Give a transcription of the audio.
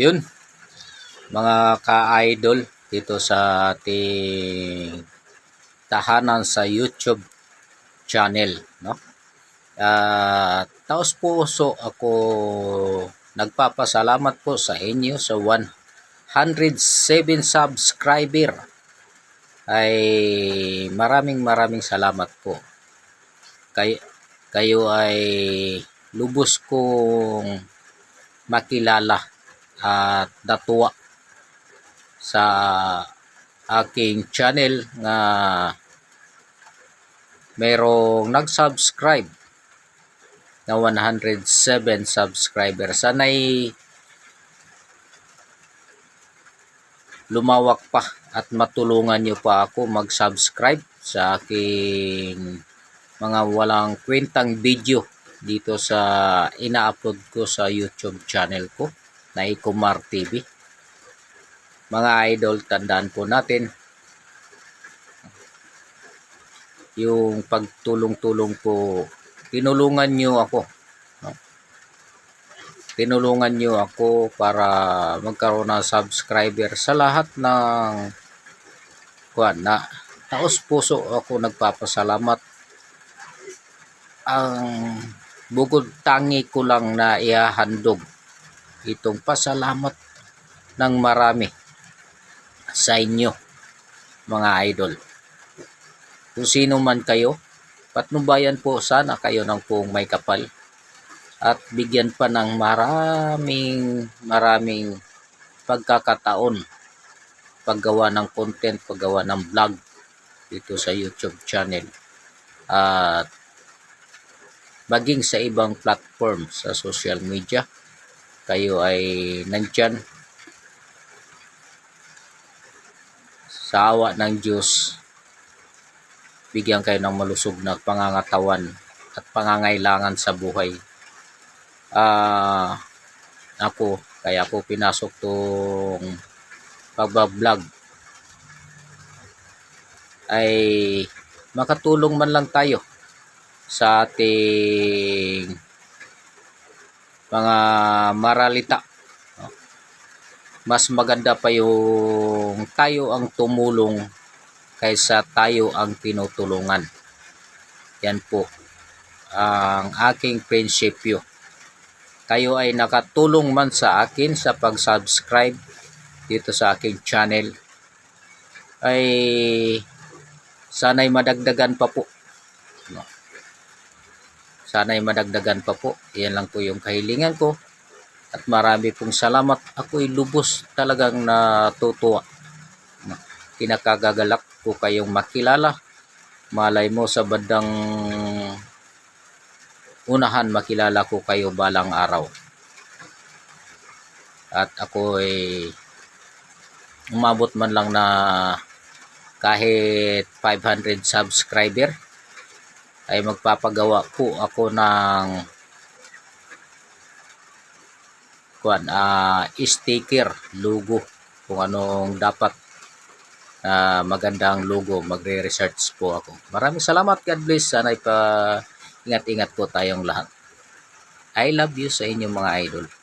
Yun, mga ka-idol dito sa ating tahanan sa YouTube channel, no? At taos puso ako nagpapasalamat po sa inyo sa 107 subscriber. Ay maraming maraming salamat po. Kay, kayo ay lubos kong makilala at natuwa sa aking channel na merong nag-subscribe na 107 subscriber. Sana'y lumawak pa at matulungan nyo pa ako mag-subscribe sa aking mga walang kwentang video dito sa ina-upload ko sa YouTube channel ko na Ikumar TV. Mga idol, tandaan po natin yung pagtulong-tulong ko, tinulungan nyo ako. No? Tinulungan nyo ako para magkaroon ng subscriber sa lahat ng kuan na taos puso ako nagpapasalamat ang bukod tangi ko lang na ihahandog itong pasalamat ng marami sa inyo mga idol. Kung sino man kayo patnubayan po sana kayo ng kung may kapal at bigyan pa ng maraming maraming pagkakataon paggawa ng content paggawa ng vlog dito sa YouTube channel. At maging sa ibang platform sa social media kayo ay nandyan. Sa awa ng Diyos bigyan kayo ng malusog na pangangatawan at pangangailangan sa buhay. Ah ako kaya ako pinasok tong pagbablog. Ay makatulong man lang tayo sa ating mga maralita. Mas maganda pa yung tayo ang tumulong kaysa tayo ang tinutulungan. Yan po ang aking prinsipyo. Kayo ay nakatulong man sa akin sa pag-subscribe dito sa aking channel ay sana'y madagdagan pa po. No? Sana'y madagdagan pa po. Yan lang po yung kahilingan ko. At marami pong salamat. Ako'y lubos talagang natutuwa. Kinakagagalak ko kayong makilala. Malay mo sa bandang unahan makilala ko kayo balang araw. At ako ay umabot man lang na kahit 500 subscriber ay magpapagawa po ako ng kuan ah sticker logo kung anong dapat na magandang logo magre-research po ako. Maraming salamat God bless. Sana pa ingat-ingat po tayong lahat. I love you sa inyong mga idol